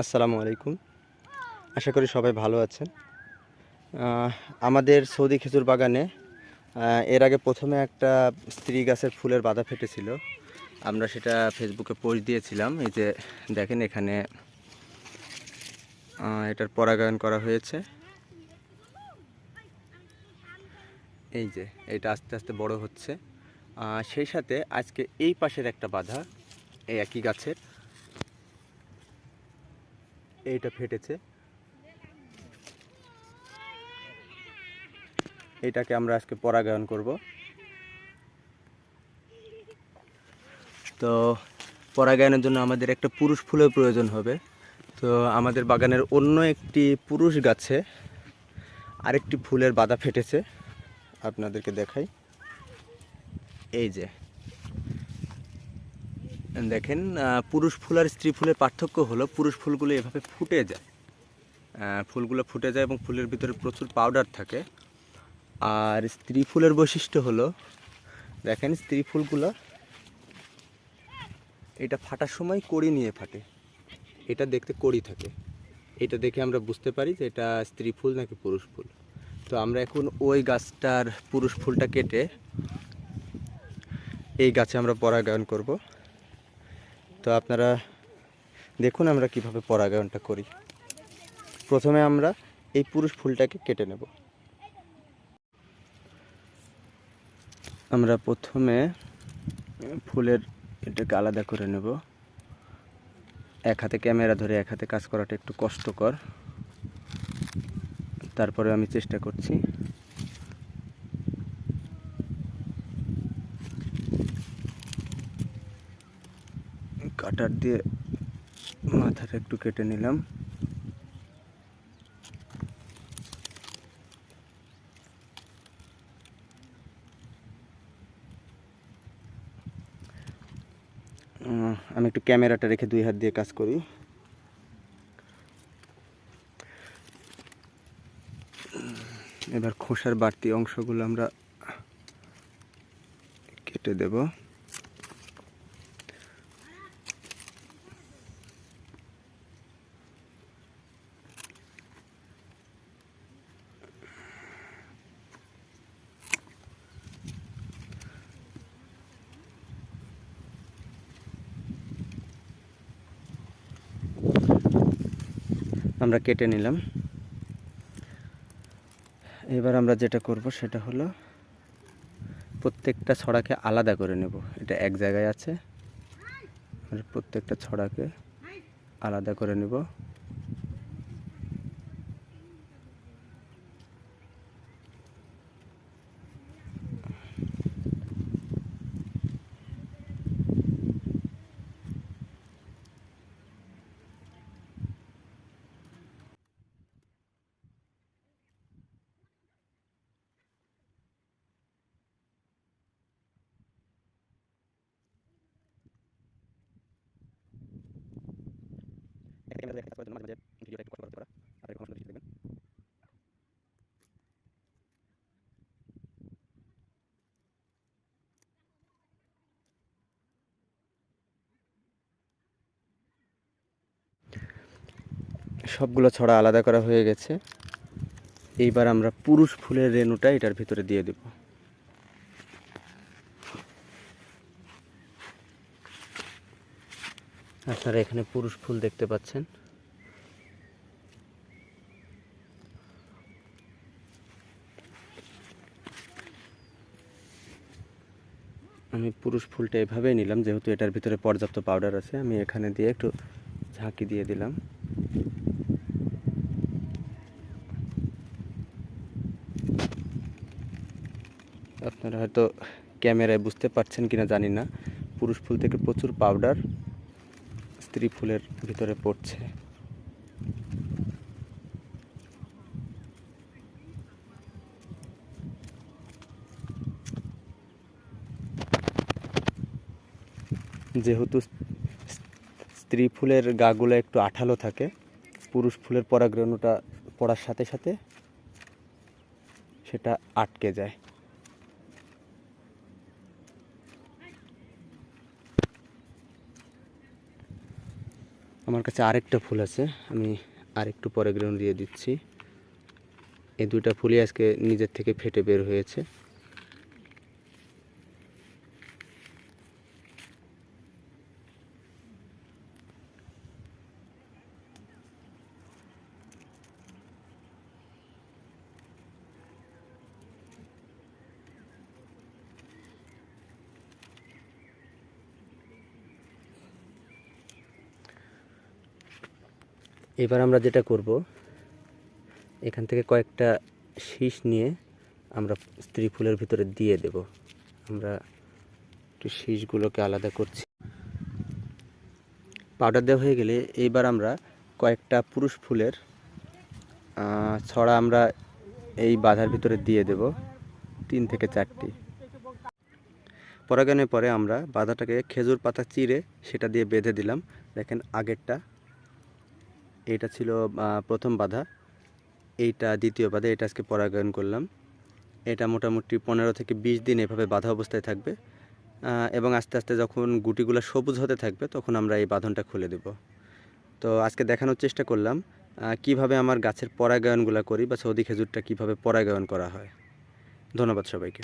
আসসালামু আলাইকুম। আশা করি সবাই ভালো আছেন। আমাদের সৌদি খেজুর বাগানে এর আগে প্রথমে একটা স্ত্রী গাছের ফুলের বাধা ফেটেছিল। আমরা সেটা ফেসবুকে পোস্ট দিয়েছিলাম। এই যে দেখেন এখানে এটার পরাগায়ন করা হয়েছে। এই যে এটা আস্তে আস্তে বড় হচ্ছে। সেই সাথে আজকে এই পাশের একটা বাধা, এই একই গাছের। এইটা ফেটেছে। এটাকে আমরা আজকে পরাগায়ন করব। তো পরাগায়নের জন্য আমাদের একটা পুরুষ ফুলের প্রয়োজন হবে। তো আমাদের বাগানের অন্য একটি পুরুষ গাছে আরেকটি ফুলের বাধা ফেটেছে। আপনাদেরকে দেখাই। এই যে। দেখেন পুরুষ ফুল আর স্ত্রী ফুলের পার্থক্য হলো পুরুষ ফুলগুলো এভাবে ফুটে যায়। ফুলগুলো ফুটে যায় এবং ফুলের ভিতরে প্রচুর পাউডার থাকে। আর স্ত্রী ফুলের বৈশিষ্ট্য হলো, দেখেন স্ত্রী ফুলগুলো এটা ফাটার সময় কড়ি নিয়ে ফাটে। এটা দেখতে কড়ি থাকে। এটা দেখে আমরা বুঝতে পারি যে এটা স্ত্রী ফুল নাকি পুরুষ ফুল। তো আমরা এখন ওই গাছটার পুরুষ ফুলটা কেটে এই গাছে আমরা পরাগায়ন করব। তো আপনারা দেখুন আমরা কীভাবে পরাগায়নটা করি। প্রথমে আমরা এই পুরুষ ফুলটাকে কেটে নেব। আমরা প্রথমে ফুলের এটাকে আলাদা করে নেব। এক হাতে ক্যামেরা ধরে এক হাতে কাজ করাটা একটু কষ্টকর। তারপরে আমি চেষ্টা করছি কাটার দিয়ে মাথাটা একটু কেটে নিলাম। আমি একটু ক্যামেরাটা রেখে দুই হাত দিয়ে কাজ করি। এবার খোসার বাড়তি অংশগুলো আমরা কেটে দেব। আমরা কেটে নিলাম। এবার আমরা যেটা করব সেটা হলো প্রত্যেকটা ছড়াকে আলাদা করে নেব। এটা এক জায়গায় আছে। প্রত্যেকটা ছড়াকে আলাদা করে নেব। সবগুলো ছড়া আলাদা করা হয়ে গেছে। এইবার আমরা পুরুষ ফুলের রেণুটা এটার ভিতরে দিয়ে দেব। আপনারা এখানে পুরুষ ফুল দেখতে পাচ্ছেন। আমি পুরুষ ফুলটা এভাবেই নিলাম, যেহেতু এটার ভিতরে পর্যাপ্ত পাউডার আছে, আমি এখানে দিয়ে একটু ঝাঁকি দিয়ে দিলাম। আপনারা হয়তো ক্যামেরায় বুঝতে পারছেন কিনা জানি না, পুরুষ ফুল থেকে প্রচুর পাউডার স্ত্রী ফুলের ভিতরে পড়ছে। যেহেতু স্ত্রী ফুলের গাগুলো একটু আঠালো থাকে, পুরুষ ফুলের পরাগরেণুটা পড়ার সাথে সাথে সেটা আটকে যায়। আমার কাছে আরেকটা ফুল আছে, আমি আরেকটু পরে দিয়ে দিচ্ছি। এই দুইটা ফুলই আজকে নিজের থেকে ফেটে বের হয়েছে। এবার আমরা যেটা করব, এখান থেকে কয়েকটা শীষ নিয়ে আমরা স্ত্রী ফুলের ভিতরে দিয়ে দেব। আমরা একটু শীষগুলোকে আলাদা করছি। পাউডার দেওয়া হয়ে গেলে এইবার আমরা কয়েকটা পুরুষ ফুলের ছড়া আমরা এই বাধার ভিতরে দিয়ে দেব, তিন থেকে চারটি। পরাগায়নের পরে আমরা বাধাটাকে খেজুর পাতা চিরে সেটা দিয়ে বেঁধে দিলাম। দেখেন আগেরটা এইটা ছিল প্রথম বাধা। এইটা দ্বিতীয় বাধা, এটা আজকে পরাগায়ন করলাম। এটা মোটামুটি পনেরো থেকে বিশ দিন এভাবে বাধা অবস্থায় থাকবে। এবং আস্তে আস্তে যখন গুটিগুলো সবুজ হতে থাকবে, তখন আমরা এই বাঁধনটা খুলে দেব। তো আজকে দেখানোর চেষ্টা করলাম কীভাবে আমার গাছের পরাগায়নগুলো করি বা সৌদি খেজুরটা কীভাবে পরাগায়ন করা হয়। ধন্যবাদ সবাইকে।